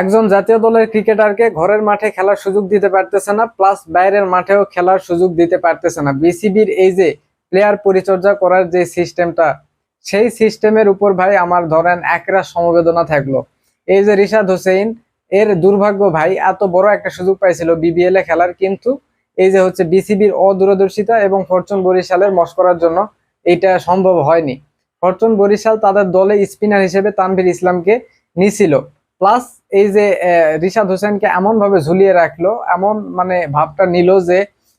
একজন জাতীয় দলের ক্রিকেটারকে ঘরের মাঠে খেলার সুযোগ দিতে পারতেছে না প্লাস বাইরের মাঠেও খেলার সুযোগ দিতে পারতেছে না। বিসিবির এই যে প্লেয়ার পরিচর্যা করার যে সিস্টেমটা সেই সিস্টেমের উপর ভাই আমার ধরেন একরা সমবেদনা থাকল। এই যে রিশাদ হোসেন এর দুর্ভাগ্য ভাই, এত বড় একটা সুযোগ পাইছিল বিবিএল এ খেলার, কিন্তু এই যে হচ্ছে বিসিবির অদূরদর্শিতা এবং ফরচুন বরিশালের মস্করার জন্য এটা সম্ভব হয়নি। ফরচুন বরিশাল তাদের দলে স্পিনার হিসেবে তানভীর ইসলামকে নিছিল। প্লাস এই যে রিশাদ হোসেনকে এমন ভাবে ঝুলিয়ে রাখল, এমন মানে ভাবটা নিল যে,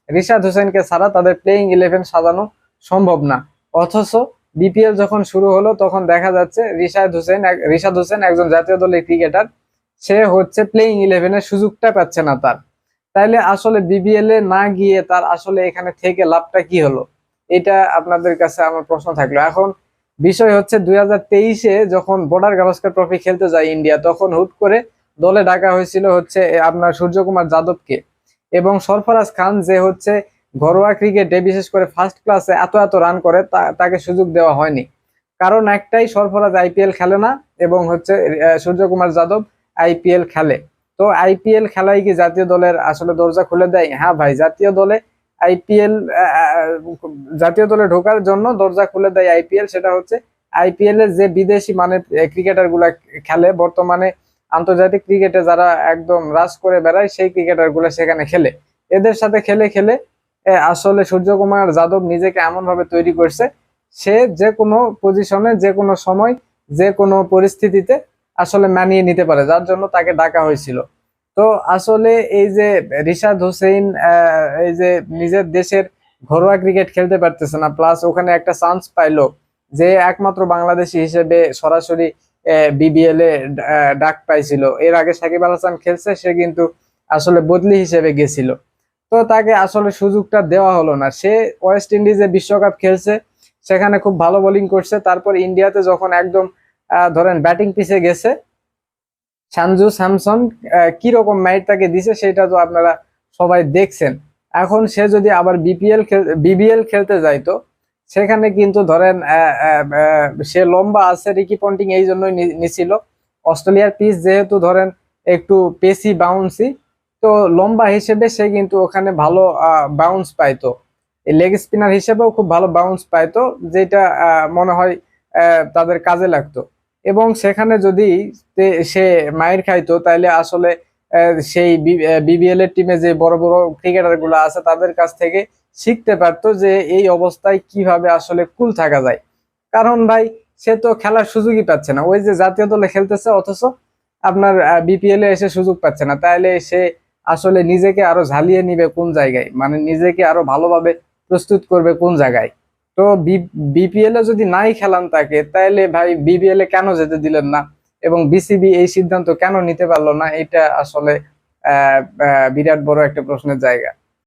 রিশাদ হোসেনকে ছাড়া তাদের প্লেইং ইলেভেন সাজানো সম্ভব না। অথচ বিপিএল যখন শুরু হলো, তখন দেখা যাচ্ছে রিশাদ হোসেন রিশাদ হোসেন একজন জাতীয় দলের ক্রিকেটার সে হচ্ছে প্লেইং ইলেভেনের সুযোগটা পাচ্ছে না তার। তাইলে আসলে বিবিএল এ না গিয়ে তার আসলে এখানে থেকে লাভটা কি হলো? এটা আপনাদের কাছে আমার প্রশ্ন থাকল। এখন বিষয় হচ্ছে দুই হাজার তেইশে যখন বর্ডার গাভাস্কার ট্রফি খেলতে যায় ইন্ডিয়া, তখন হুট করে দলে ডাকা হয়েছিল হচ্ছে আপনার সূর্যকুমার যাদবকে। এবং সরফরাজ খান যে হচ্ছে ঘরোয়া ক্রিকেটে বিশেষ করে ফার্স্ট ক্লাসে এত এত রান করে তাকে সুযোগ দেওয়া হয়নি। কারণ একটাই সরফরাজ আইপিএল খেলে না এবং হচ্ছে সূর্যকুমার যাদব আইপিএল খেলে। তো আইপিএল খেলাই কি জাতীয় দলের আসলে দরজা খুলে দেয়? হ্যাঁ ভাই, জাতীয় দলে আইপিএল জাতীয় দলে ঢোকার জন্য দরজা খুলে দেয় আইপিএল, সেটা হচ্ছে আইপিএল এর যে বিদেশি মানে ক্রিকেটারগুলা খেলে, বর্তমানে আন্তর্জাতিক ক্রিকেটে যারা একদম রাজ করে বেড়ায়, সেই ক্রিকেটারগুলা সেখানে খেলে। এদের সাথে খেলে খেলে আসলে সূর্যকুমার যাদব নিজেকে এমন ভাবে তৈরি করছে, সে যে কোনো পজিশনে যে কোনো সময়, যে কোনো পরিস্থিতিতে আসলে মানিয়ে নিতে পারে, যার জন্য তাকে ডাকা হয়েছিল। তো আসলে এই যে রিশাদ হোসেন এই যে নিজের দেশের ঘরোয়া ক্রিকেট খেলতে পারতেছে না প্লাস ওখানে একটা চান্স পাইলো যে একমাত্র বাংলাদেশি হিসেবে সরাসরি বিবিএল এ ডাক পাইছিল। এর আগে সাকিব আল হাসান খেলছে, সে কিন্তু আসলে বদলি হিসেবে গেছিল। তো তাকে আসলে সুযোগটা দেওয়া হলো না। সে ওয়েস্ট ইন্ডিজে বিশ্বকাপ খেলছে, সেখানে খুব ভালো বোলিং করছে, তারপর ইন্ডিয়াতে যখন একদম ধরেন ব্যাটিং পিছে গেছে সানজু স্যামসন কি রকম মাইট তাকে দিছে সেটা তো আপনারা সবাই দেখছেন। এখন সে যদি আবার বিপিএল বিবিএল খেলতে যাইতো সেখানে কিন্তু ধরেন সে লম্বা আছে রিকি পন্টিং এই জন্যই নিছিল। অস্ট্রেলিয়ার পিচ যেহেতু ধরেন একটু পেসি বাউন্সি তো লম্বা হিসেবে সে কিন্তু ওখানে ভালো বাউন্স পাইতো লেগ স্পিনার হিসেবেও খুব ভালো বাউন্স পাইতো যেটা মনে হয় তাদের কাজে লাগতো। এবং সেখানে যদি সে মায়ের খাইতো তাহলে আসলে সেই বিবিএল এর টিমে যে বড় বড় ক্রিকেটারগুলো আছে, তাদের কাছ থেকে শিখতে পারতো যে এই অবস্থায় কীভাবে আসলে কুল থাকা যায়। কারণ ভাই, সে তো খেলার সুযোগই পাচ্ছে না। ওই যে জাতীয় দলে খেলতেছে, অথচ আপনার বিপিএল এ এসে সুযোগ পাচ্ছে না। তাহলে সে আসলে নিজেকে আরও ঝালিয়ে নিবে কোন জায়গায়? মানে নিজেকে আরও ভালোভাবে প্রস্তুত করবে কোন জায়গায়? তো বিপিএল এ যদি নাই খেলান তাকে তাহলে ভাই বিবিএল এ কেন যেতে দিলেন না? এবং বিসিবি এই সিদ্ধান্ত কেন নিতে পারল না? এটা আসলে বিরাট বড় একটা প্রশ্নের জায়গা।